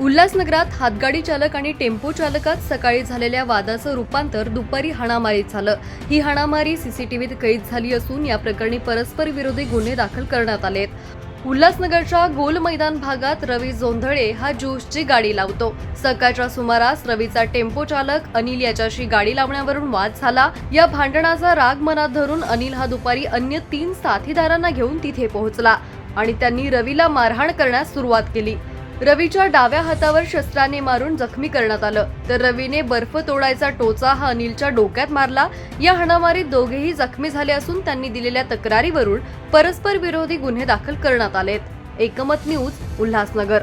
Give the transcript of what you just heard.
उल्हासनगरात हातगाडी चालक आणि टेम्पो चालकात सकाळी झालेल्या वादाचं रूपांतर दुपारी हाणामारीत झालं. ही हाणामारी सीसीटीव्हीत कैद झाली असून या प्रकरणी परस्पर विरोधी गुन्हे दाखल करण्यात आलेत. उल्हासनगरच्या गोल मैदान भागात रवी जोंधळे हा ज्यूसची गाडी लावतो. सकाळच्या सुमारास रवीचा टेम्पो चालक अनिल याच्याशी गाडी लावण्यावरून वाद झाला. या भांडणाचा राग मनात धरून अनिल हा दुपारी अन्य तीन साथीदारांना घेऊन तिथे पोहोचला आणि त्यांनी रवीला मारहाण करण्यास सुरुवात केली. रवीच्या डाव्या हातावर शस्त्राने मारून जखमी करण्यात आलं. तर रवीने बर्फ तोडायचा टोचा हा अनिलच्या डोक्यात मारला. या हाणामारीत दोघेही जखमी झाले असून त्यांनी दिलेल्या तक्रारीवरून परस्पर विरोधी गुन्हे दाखल करण्यात आलेत. एकमत न्यूज उल्हासनगर.